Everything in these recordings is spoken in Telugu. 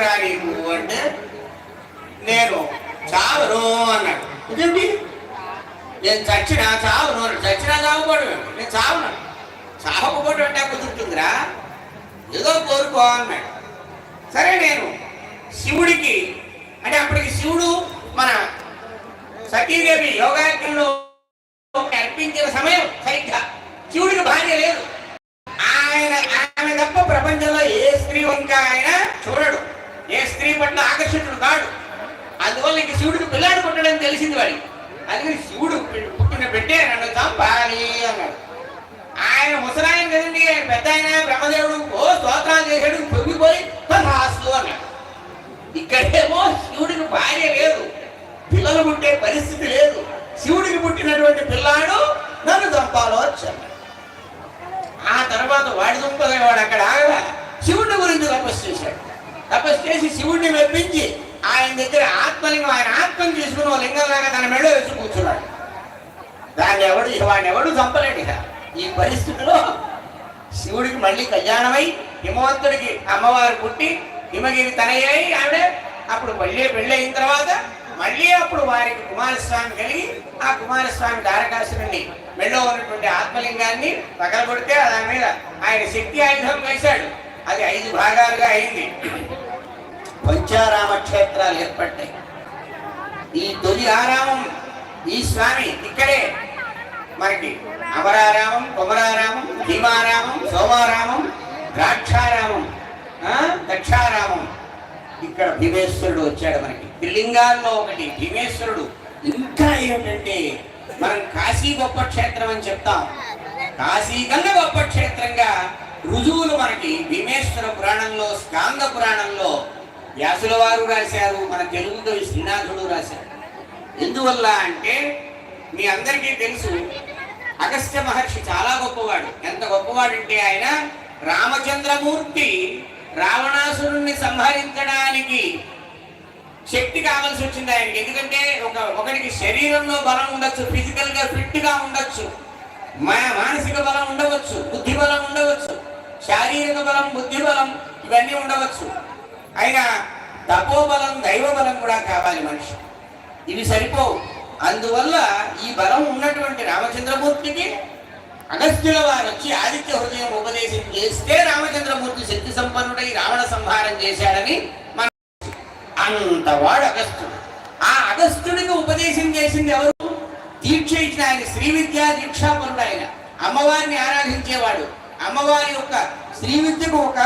చావురా నీకు అంటే నేను చావను అన్నాడు. ఇదేంటి? నేను చచ్చినా చావును చచ్చిన చచ్చినా చావకూడదు నేను. చావును చావకపోవడం అంటే కుదురుతుందిరా. ఏదో కోరుకో అన్నాడు. సరే నేను శివుడికి అంటే అప్పటికి శివుడు మన సతీదేవి యోగాగ్నిలో ఏ ఆకర్షితుడు కాడు అందువల్ల ఇంక శివుడికి పిల్లాడు పుట్టడని తెలిసింది వాడికి. అందుకని శివుడు పుట్టిన పెట్టే నన్ను చంపాలి అన్నాడు. ఆయన ముసలాయన కదండి ఆయన పెద్ద ఆయన బ్రహ్మదేవుడు ఓ స్తోత్రాలు చేశాడు పొంగిపోయి తథాస్తు అన్నాడు. ఇక్కడేమో శివుడికి భార్య లేదు పిల్లలు పుట్టే పరిస్థితి లేదు. శివుడికి పుట్టినటువంటి పిల్లాడు నన్ను చంపాలో వచ్చాడు ఆ తర్వాత వాడి దుంపగా వాడు అక్కడ ఆగల. శివుడి గురించి తపస్సు చేశాడు. తపస్సు చేసి శివుడిని మెప్పించి ఆయన దగ్గర ఆత్మలింగం ఆయన ఆత్మని తీసుకుని లింగం లింగంలాగా తన మెడ వేసి కూర్చున్నాడు. దాన్ని ఎవడు వాడిని ఎవడు చంపలేడు ఇక. ఈ పరిస్థితిలో శివుడికి మళ్ళీ కళ్యాణమై హిమవంతుడికి అమ్మవారు పుట్టి హిమగిరి తనయ్యాయి ఆవిడ. అప్పుడు మళ్ళీ పెళ్ళి అయిన తర్వాత మళ్ళీ అప్పుడు వారికి కుమారస్వామి కలిగి ఆ కుమారస్వామి తారకాసురుణ్ణి మెళ్ళో ఉన్నటువంటి ఆత్మలింగాన్ని పగలగొడితే దాని మీద ఆయన శక్తి ఆయుధం వేశాడు. అది ఐదు భాగాలుగా అయింది. పంచారామ క్షేత్రాలు ఏర్పడ్డాయి. ఈ తొలి ఆరామం ఈ స్వామి ఇక్కడే మనకి అమరారామం కొమరారామం భీమారామం సోమారామం ద్రాక్షారామం ఆ, దక్షారామం. ఇక్కడ భీమేశ్వరుడు వచ్చాడు మనకి. త్రిలింగాల్లో ఒకటి భీమేశ్వరుడు. ఇంకా ఏంటంటే మనం కాశీ గొప్ప క్షేత్రం అని చెప్తాం. కాశీ కన్నా గొప్ప క్షేత్రంగా రుజువులు మనకి. భీమేశ్వర పురాణంలో స్కాంద పురాణంలో వ్యాసుల వారు రాశారు మన తెలుగు కవి శ్రీనాథుడు రాశారు. ఎందువల్ల అంటే మీ అందరికీ తెలుసు అగస్త్య మహర్షి చాలా గొప్పవాడు. ఎంత గొప్పవాడు అంటే ఆయన రామచంద్రమూర్తి రావణాసురుణ్ణి సంహరించడానికి శక్తి కావాల్సి వచ్చింది ఆయనకి. ఎందుకంటే ఒక ఒకరికి శరీరంలో బలం ఉండొచ్చు ఫిజికల్గా ఫిట్గా ఉండొచ్చు మా- మానసిక బలం ఉండవచ్చు బుద్ధి బలం ఉండవచ్చు. శారీరక బలం బుద్ధి బలం ఇవన్నీ ఉండవచ్చు. అయినా తపోబలం దైవ బలం కూడా కావాలి మనిషి. ఇవి సరిపోవు. అందువల్ల ఈ బలం ఉన్నటువంటి రామచంద్రమూర్తికి అగస్త్యుల వారు వచ్చి ఆదిత్య హృదయం ఉపదేశం చేస్తే రామచంద్రమూర్తి శక్తి సంపన్నుడై రావణ సంహారం చేశాడని మన అంతవాడు అగస్త్యుడు. ఆ అగస్త్యుడికి ఉపదేశం చేసింది ఎవరు? దీక్ష ఇచ్చిన ఆయన శ్రీ విద్యా దీక్షాపరుడు ఆయన. అమ్మవారిని ఆరాధించేవాడు. అమ్మవారి యొక్క శ్రీ విద్యకు ఒక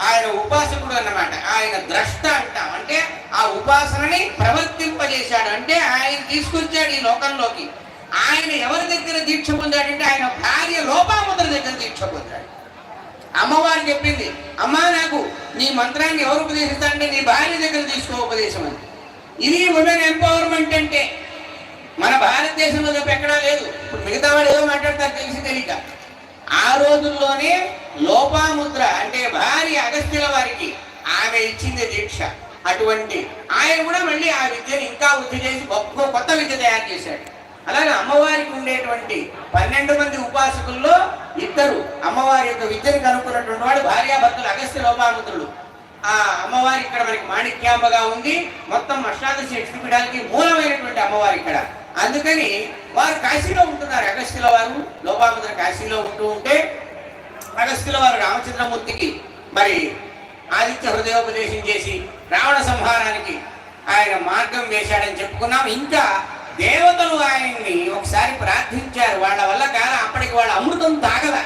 ఆయన ఉపాసకుడు అన్నమాట. ఆయన ద్రష్ట అంటాం. అంటే ఆ ఉపాసనని ప్రవర్తింపజేశాడు. అంటే ఆయన తీసుకొచ్చాడు ఈ లోకంలోకి. ఆయన ఎవరి దగ్గర దీక్ష పొందాడంటే ఆయన భార్య లోపాముద్ర దగ్గర దీక్ష పొందాడు. అమ్మవారు చెప్పింది అమ్మా నాకు నీ మంత్రాన్ని ఎవరు ఉపదేశిస్తానంటే నీ భార్య దగ్గర తీసుకో ఉపదేశం అని. ఇది ఉమెన్ ఎంపవర్మెంట్ అంటే. మన భారతదేశంలో తప్ప ఎక్కడా లేదు. ఇప్పుడు మిగతా వాళ్ళు ఏదో మాట్లాడతారు తెలిసి తెలియక. ఆ రోజుల్లోనే లోపాముద్ర అంటే భార్య అగస్త్యుల వారికి ఆమె ఇచ్చింది దీక్ష. అటువంటి ఆయన కూడా మళ్ళీ ఆ విద్యను ఇంకా వృద్ధి చేసి గొప్ప కొత్త విద్య తయారు చేశాడు. అలాగే అమ్మవారికి ఉండేటువంటి పన్నెండు మంది ఉపాసకుల్లో ఇద్దరు అమ్మవారి యొక్క విద్యను కనుక్కున్నటువంటి వాడు భార్యాభర్తలు అగస్త్య లోపాముద్రులు. ఆ అమ్మవారి ఇక్కడ మనకి మాణిక్యాంబగా ఉంది. మొత్తం అష్టాదశ యక్షపీఠాలకి మూలమైనటువంటి అమ్మవారి ఇక్కడ. అందుకని వారు కాశీలో ఉంటున్నారు. అగస్త్యుల వారు లోపాముద్ర కాశీలో ఉంటూ ఉంటే అగస్త్యుల వారు రామచంద్రమూర్తికి మరి ఆదిత్య హృదయోపదేశం చేసి రావణ సంహారానికి ఆయన మార్గం వేశాడని చెప్పుకున్నాం. ఇంకా దేవతలు ఆయన్ని ఒకసారి ప్రార్థించారు. వాళ్ళ వల్ల కాదు అప్పటికి వాళ్ళ అమృతం తాగల.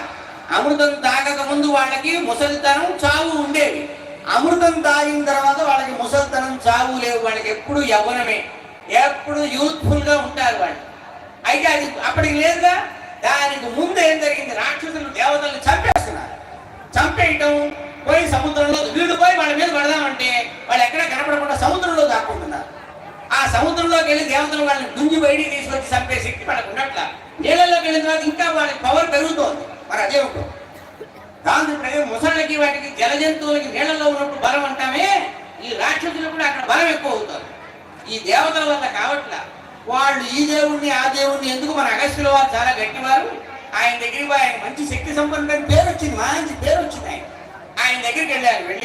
అమృతం తాగక ముందు వాళ్ళకి ముసలితనం చావు ఉండేవి అమృతం తాగిన తర్వాత వాళ్ళకి ముసలితనం చావు లేవు. వాళ్ళకి ఎప్పుడు యవ్వనమే. ఎప్పుడు యూత్ఫుల్గా ఉంటారు వాళ్ళు. అయితే అది అప్పటికి లేదుగా? దానికి ముందు ఏం జరిగింది? రాక్షసులు దేవతలు చంపేస్తున్నారు. చంపేయటం పోయి సముద్రంలో వీడు పోయి వాళ్ళ మీద పడదామంటే వాళ్ళు ఎక్కడ కనపడకుండా సముద్రంలో దాక్కుంటున్నారు. ఆ సముద్రంలోకి వెళ్ళి దేవతలు వాళ్ళని గుంజి బయటికి తీసుకొచ్చి చంపే శక్తి వాళ్ళకు ఉన్నట్ల. నీళ్ళలోకి వెళ్ళిన తర్వాత ఇంకా వాళ్ళకి పవర్ పెరుగుతోంది. మరి అదే ఉంటుంది దాంతో ఇప్పుడు ముసళ్ళకి వాటికి జల జంతువులకి నీళ్ళలో ఉన్నప్పుడు బలం అంటామే. ఈ రాక్షసులు కూడా అక్కడ బలం ఎక్కువ అవుతుంది. ఈ దేవతల వల్ల కావట్లా. వాళ్ళు ఈ దేవుణ్ణి ఆ దేవుణ్ణి ఎందుకు మన అగస్త్యుల వారు చాలా గట్టివారు? ఆయన దగ్గరికి ఆయన మంచి శక్తి సంపన్నుడని పేరు వచ్చింది మంచి పేరు వచ్చింది ఆయన. ఆయన దగ్గరికి వెళ్ళారు వెళ్ళి